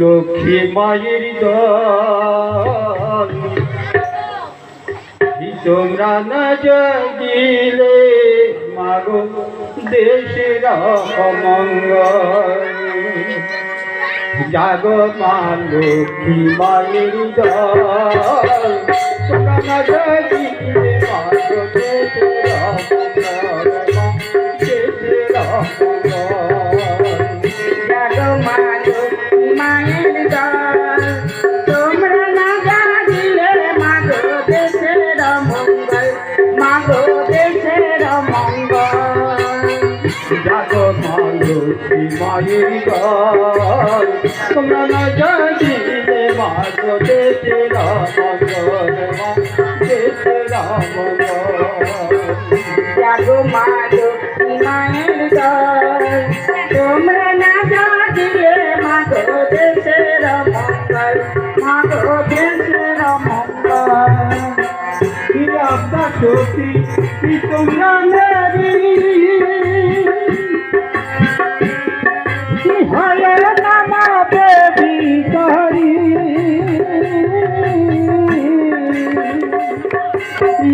লক্ষ্মী মায়ের দল। তোমরা না জাগিলে মাগো দেশের অমঙ্গল। জাগ মা লক্ষ্মী মায়ের দল। না জাগিলে মাগো দেশের অমঙ্গল। দেশের অমঙ্গল। জাগো মালতী মায়ের গল তোমরা না জানিলে মাগো দেশে রামগল দেশে রামগল জাগো মাগো মায়ের দল তোমরা না জাগিলে মাগো দেশের মঙ্গল মাগো দেশের মঙ্গল কি আপনার সতী কি তোমরা নারী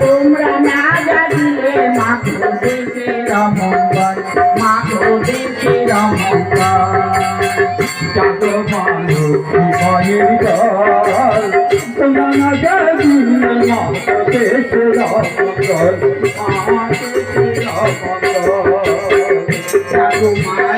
তোমরা না জানিলে মাগো দেশের মঙ্গল মাগো দেশের মঙ্গল জাগো মালো মায়ের গান তোমরা না জানি মালো দেশে রাম জাগো মালো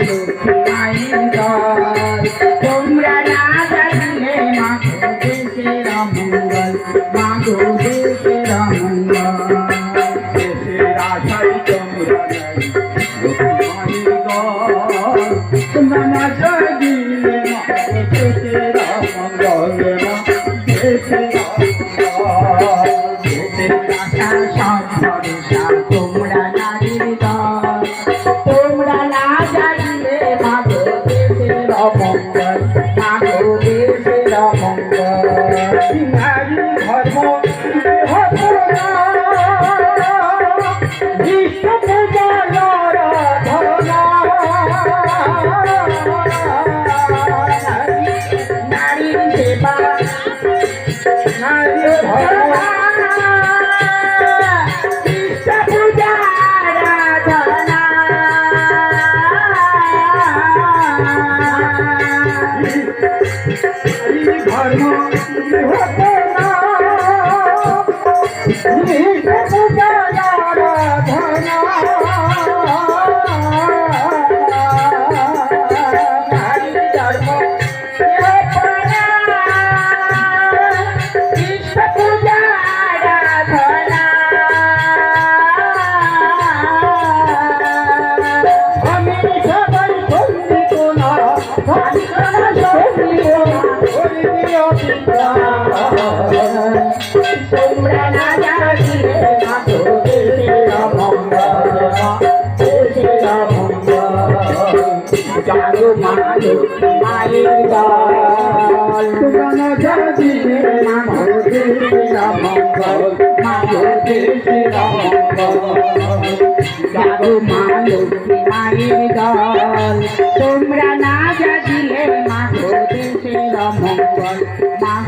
তোমরা Uhum. তোমরা না জাগিলে মা গো দেশের মঙ্গল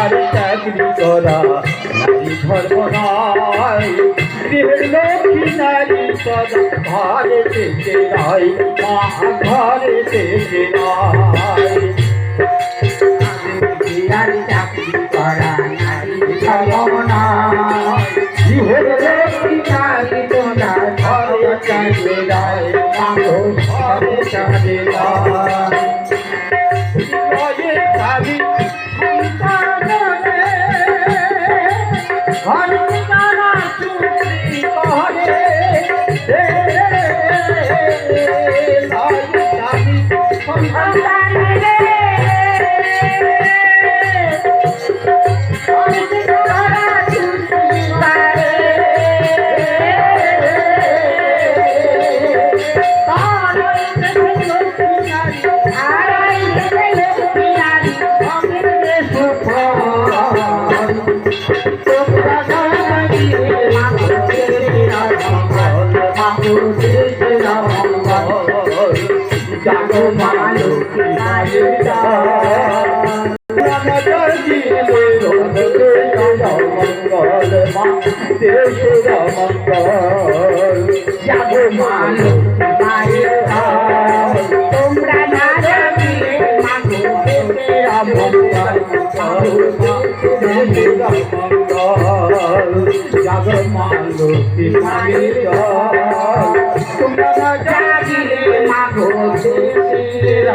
আর চাকরি করা নারী ধর্ম নয় বিহের লক্ষ্মী নারী সদা ঘরে থেকে রায় মা ঘরে থেকে রায় আর চাকরি করা নারী ধর্ম না বিহের লক্ষ্মী নারী সদা ঘরে থেকে রায় মা ঘরে থেকে রায় যাব মালো মায়ের ঘর। তোমরা না জানিলে মাগো দেশের অমঙ্গল। তোমরা জানিলে মাগো দেশের